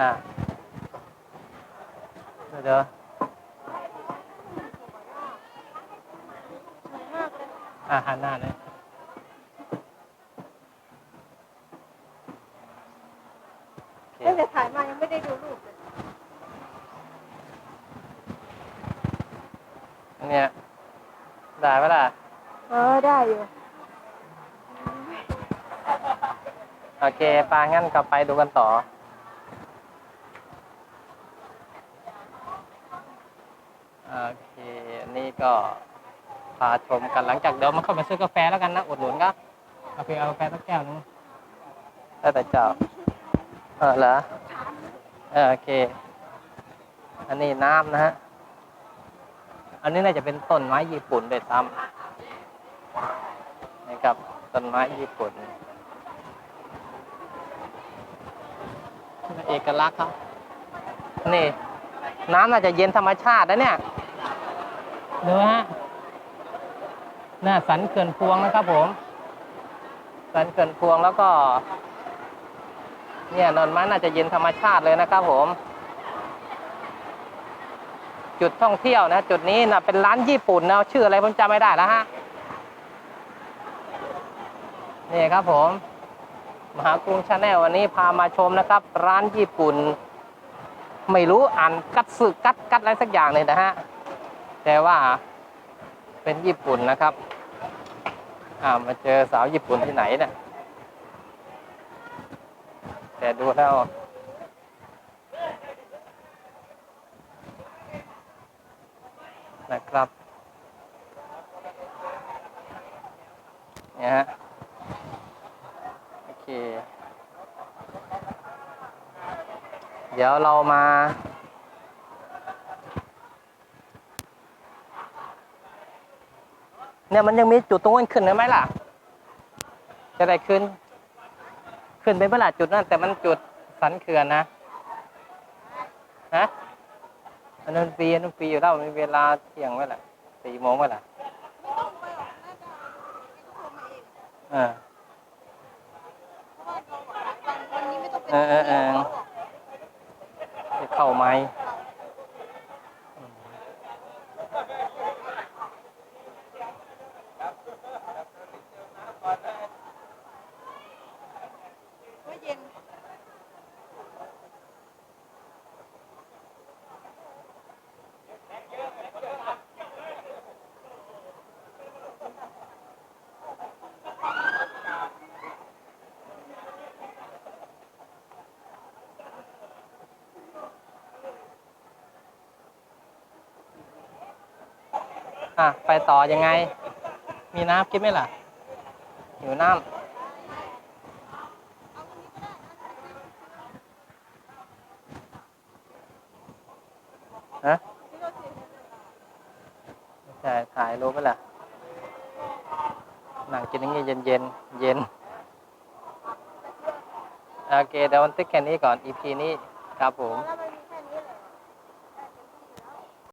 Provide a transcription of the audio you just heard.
อ่าเดี๋ยวอ่าหันหน้าเลยโอเคตั้งแต่ถ่ายมายังไม่ได้ดูรูปเลยเนี่ยได้ปะล่ะ เออ ได้อยู่ โอเคปางั้นก็ไปดูกันต่อ โอเค นี่ก็พาชมกันหลังจากเดี๋ยวมาเข้ามาซื้อกาแฟแล้วกันนะอดหนุนครับโอเคเอากาแฟสักแก้วนึงแล้วแต่เจ้าเออเหรอเออโอเค อันนี้น้ำนะฮะ อันนี้น่าจะเป็นต้นไม้ญี่ปุ่นโดยซ้ำนี่ครับต้นไม้ญี่ปุ่นเอกลักษณ์ครับนี่ น้ำน่าจะเย็นธรรมชาตินะเนี่ย ดูฮะหน้าสันเขื่อนพวงนะครับผม สันเขื่อนพวงแล้วก็ เนี่ยนอนไม้น่าจะเย็นธรรมชาติเลยนะครับผม จุดท่องเที่ยวนะ จุดนี้นะเป็นร้านญี่ปุ่นนะชื่ออะไรผมจำไม่ได้แล้วฮะนี่ครับผม มหากรุงชาแนลวันนี้พามาชมนะครับ ร้านญี่ปุ่น ไม่รู้อ่านกัดสึกัดกัดอะไรสักอย่างเลยนะฮะ แต่ว่าเป็นญี่ปุ่นนะครับ อ่ามาเจอสาวญี่ปุ่นที่ไหนเนี่ยแต่ดูแล้วนะครับเนี่ยฮะโอเค เดี๋ยวเรามา เนี่ยมันยังมีจุดตรงนั้นขึ้นได้ไหมล่ะ จะได้ขึ้น ขึ้นไปเมื่อไหร่จุดนั้นแต่มันจุดสันเขื่อนนะฮะอันนั้นฟรีอันนั้นฟรีอยู่แล้วมีเวลาเที่ยงไว้แหละสี่โมงไว้แหละเออวันนี้ไม่ต้องเป็นเออเออเออไปเข้าไหม อะไปต่อยังไง มีน้ำกินไหมล่ะหิวน้ำฮะใช่ถ่ายรูปไหมล่ะนั่งกินอย่างนี้เย็นเย็นเย็นโอเคเดี๋ยววันติ๊กแค่นี้ก่อน EP นี้ครับผม